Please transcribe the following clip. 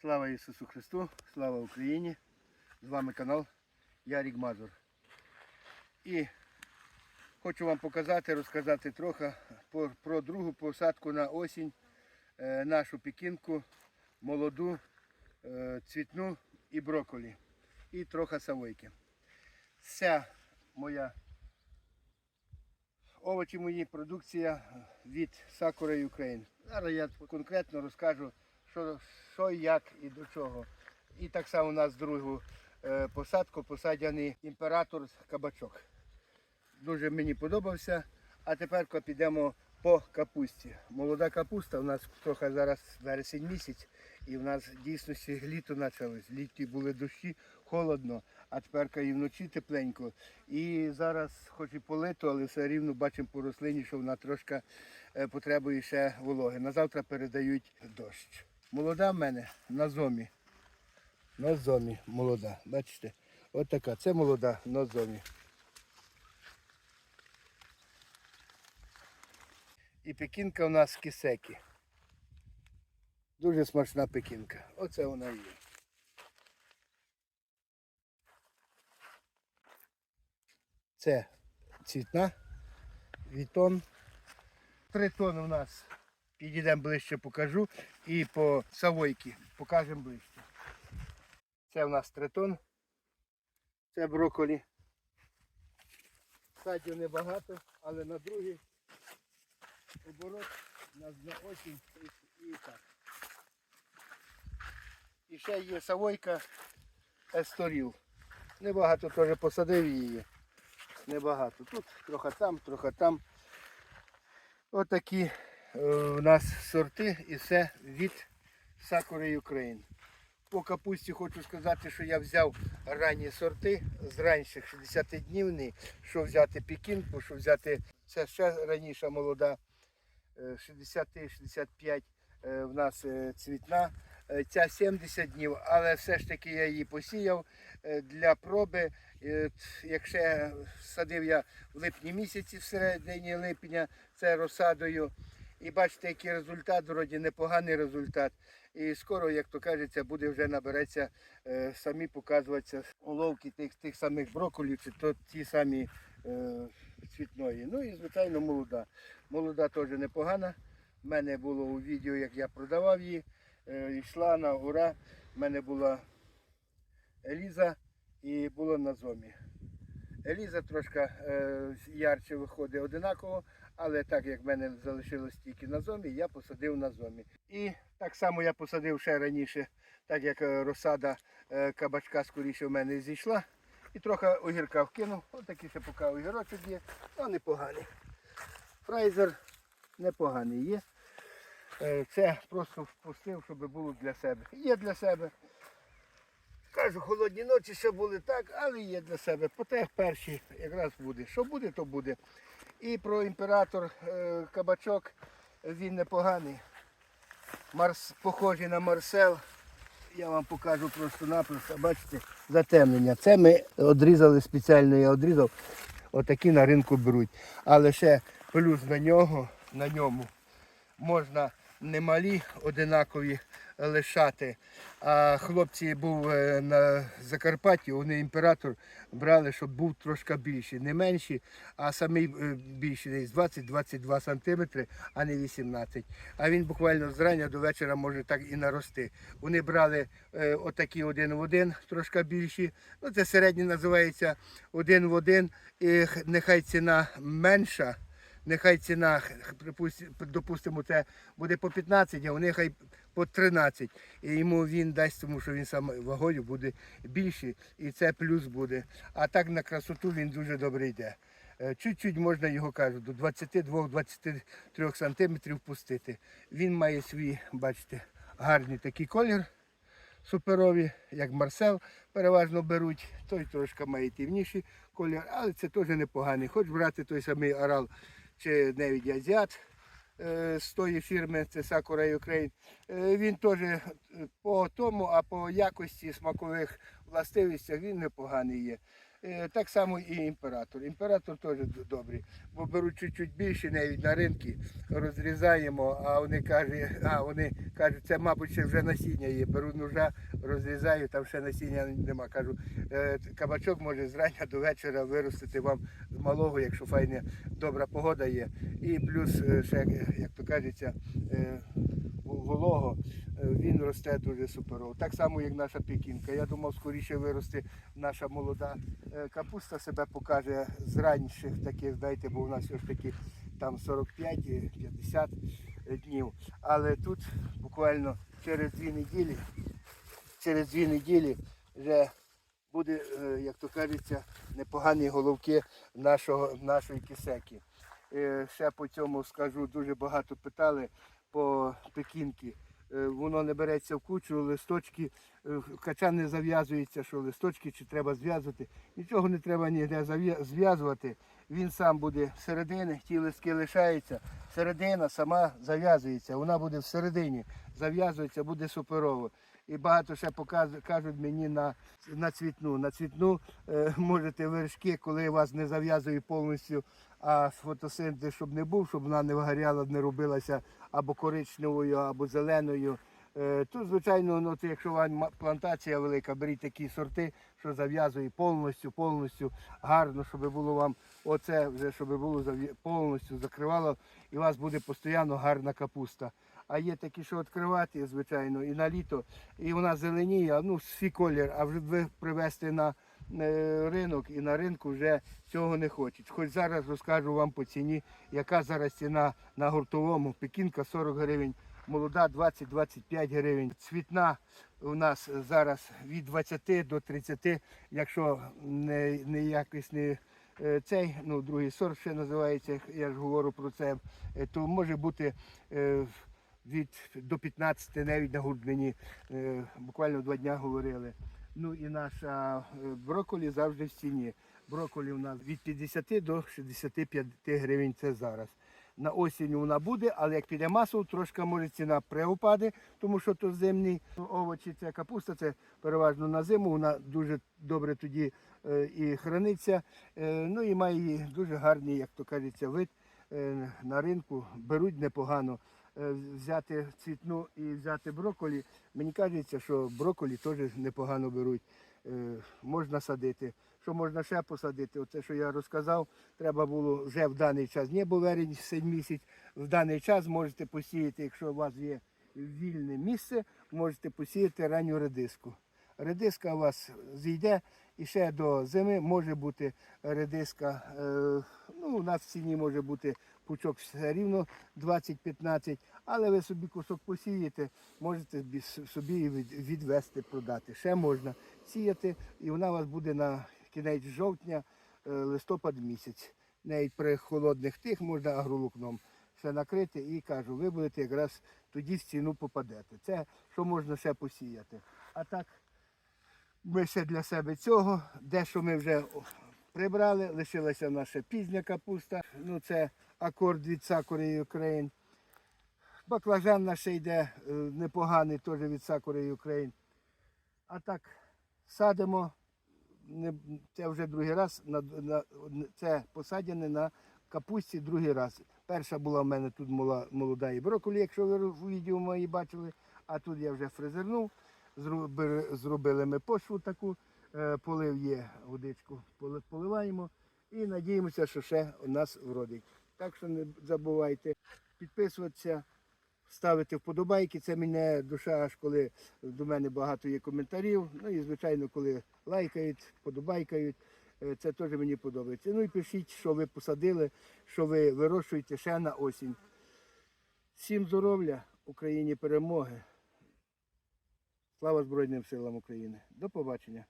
Слава Ісусу Христу, слава Україні! З вами канал Ярік Мазур. І хочу вам показати, розказати трохи про другу посадку на осінь, е, нашу пекінку, молоду, е, цвітну і брокколі. І трохи савойки. Вся моя овочі мої, продукція від Sakura Ukraine. Зараз я конкретно розкажу, що, що як і до чого. І так само у нас другу е, посадку посадяний імператор кабачок. Дуже мені подобався. А тепер підемо по капусті. Молода капуста у нас трохи зараз вересень місяць, і в нас дійсно літо почалось. Літі були дощі, холодно, а тепер і вночі тепленько. І зараз, хоч і полито, але все рівно бачимо по рослині, що вона трошки е, потребує ще вологи. На завтра передають дощ. Молода в мене на зомі. На зомі молода. Бачите? От така. Це молода на зомі. І пекінка у нас кисекі. Дуже смачна пекінка. Оце вона є. Це цвітна, вітон. Три тони у нас. Підійдемо ближче, покажу. І по савойки покажемо ближче. Це у нас тритон. Це брокколі. Садів небагато, але на другий оборот у нас на осінь і, так. І ще є савойка есторіл. Небагато теж посадив її. Небагато. Тут трохи там, трохи там. Отакі е, у нас сорти і все від Sakura Ukraine. По капусті хочу сказати, що я взяв ранні сорти з раніших 60-днівний, що взяти пікінку, що взяти це ще раніша молода, е, 60-65 е, в нас е, цвітна. Е, Ця 70 днів, але все ж таки я її посіяв е, для проби. Е, Якщо садив я в липні місяці, в середині липня, це розсадою. І бачите, який результат, вроді непоганий результат. І скоро, як то кажеться, буде вже набереться е, самі показуватися уловки тих, тих самих брокколів, чи то ті самі е, цвітної. Ну і звичайно молода. Молода теж непогана. У мене було у відео, як я продавав її. Е, йшла на ура. У мене була Еліза і було на зомі. Еліза трошки е, ярче виходить одинаково, але так як в мене залишилось тільки на зомі, я посадив на зомі. І так само я посадив ще раніше, так як е, розсада е, кабачка скоріше в мене зійшла. І трохи огірка вкинув. Ось такий ще поки огірочок є, ну непоганий. Фрайзер непоганий є. Е, Це просто впустив, щоб було для себе. Є для себе. Кажу, холодні ночі ще були так, але є для себе. Поте перші якраз буде. Що буде, то буде. І про імператор е, кабачок він непоганий. Марс, похожий на Марсел. Я вам покажу просто-напросто. Бачите, затемнення. Це ми одрізали спеціально, я одрізав. Отакі на ринку беруть. Але ще плюс на нього, на ньому можна немалі одинакові лишати. А хлопці був е, на Закарпатті, вони імператор брали, щоб був трошки більший. Не менший, а самий е, більший, десь 20-22 сантиметри, а не 18. А він буквально з рання до вечора може так і нарости. Вони брали е, отакі один в один, трошки більші. Ну, це середній називається один в один. І нехай ціна менша. Нехай ціна, допустимо, це буде по 15, а вони хай по 13. І йому він дасть, тому що він сам вагою буде більший, і це плюс буде. А так на красоту він дуже добре йде. Е, Чуть-чуть можна його кажу, до 22-23 сантиметрів пустити. Він має свій, бачите, гарний такий колір суперові, як Марсел, переважно беруть. Той трошки має темніший колір, але це теж непоганий. Хоч брати той самий орал чи навіть азіат е, з тої фірми, це Sakura Ukraine, е, він теж е, по тому, а по якості смакових властивостях він непоганий є. Е, Так само і імператор. Імператор теж добрий. Бо беруть чуть-чуть більше, навіть на ринки розрізаємо, а вони кажуть, а вони кажуть, це, мабуть, ще вже насіння є. Беру ножа, розрізаю, там ще насіння нема. Кажу, «Е, кабачок може зрання до вечора виростити вам з малого, якщо файна добра погода є. І плюс е, ще, як то кажеться, волого, е, він росте дуже суперово. Так само, як наша пекінка. Я думав, скоріше виросте наша молода е, капуста себе покаже з раніших таких, знаєте, бо у нас все ж таки там 45-50 днів. Але тут буквально через дві неділі, через дві неділі вже буде, е, як то кажеться, непогані головки нашого, нашої кисеки. Е, Ще по цьому скажу, дуже багато питали по пекінки. Е, Воно не береться в кучу, листочки, е, качан не зав'язується, що листочки чи треба зв'язувати. Нічого не треба ніде зв'язувати. Він сам буде всередині, ті листки лишаються. Середина сама зав'язується, вона буде всередині, зав'язується, буде суперово. І багато ще показ- кажуть мені на, на цвітну. На цвітну е, можете вершки, коли вас не зав'язує повністю, а фотосинтез, щоб не був, щоб вона не вигоряла, не робилася або коричневою, або зеленою. Е, Тут, звичайно, ну, якщо у вас плантація велика, беріть такі сорти, що зав'язує повністю, повністю гарно, щоб було вам оце вже, щоб було повністю закривало, і у вас буде постійно гарна капуста. А є такі, що відкривати, звичайно, і на літо, і вона зеленіє, ну, свій колір, а вже привезти на е, ринок і на ринку вже цього не хочуть. Хоч зараз розкажу вам по ціні, яка зараз ціна на гуртовому. Пекінка 40 гривень, молода 20-25 гривень. Цвітна у нас зараз від 20 до 30, якщо не, не якось не цей, ну другий сорт ще називається, я ж говорю про це, е, то може бути е, від до 15 навіть на гуртмені. Е, Буквально два дня говорили. Ну і наша е, брокколі завжди в ціні. Брокколі у нас від 50 до 65 гривень це зараз. На осінь вона буде, але як піде масово, трошки може ціна приупаде, тому що то зимні овочі, це капуста, це переважно на зиму, вона дуже добре тоді е, і храниться. Ну і має дуже гарний, як то кажеться, вид на ринку. Беруть непогано. Е, взяти цвітну і взяти брокколі, мені кажеться, що брокколі теж непогано беруть. Е, можна садити. Що можна ще посадити? Оце, що я розказав, треба було вже в даний час. Не бо вересень сей місяць, в даний час можете посіяти, якщо у вас є вільне місце, можете посіяти ранню редиску. Редиска у вас зійде і ще до зими може бути редиска. Ну, у нас в ціні може бути пучок все рівно 20-15, але ви собі кусок посієте, можете собі відвести, продати. Ще можна сіяти, і вона у вас буде на кінець жовтня, е, листопад місяць. Навіть при холодних тих можна агролукном ще накрити і кажу, ви будете якраз тоді в ціну попадете. Це що можна ще посіяти. А так, ми ще для себе цього, дещо ми вже прибрали, лишилася наша пізня капуста. Ну це акорд від Сакури Україн. Баклажан наш йде е, непоганий, теж від Сакури Україн. А так садимо. Це вже другий раз, це посадяне на капусті другий раз. Перша була в мене тут молода і брокколі, якщо ви в відео мої бачили, а тут я вже фрезернув. Зробили, ми почву таку, полив є водичку, поливаємо і надіємося, що ще у нас вродить. Так що не забувайте підписуватися, ставити вподобайки. Це мене душа, аж коли до мене багато є коментарів. Ну і звичайно, коли лайкають, вподобайкають. е, Це теж мені подобається. Ну і пишіть, що ви посадили, що ви вирощуєте ще на осінь. Всім здоров'я, Україні перемоги. Слава Збройним силам України. До побачення.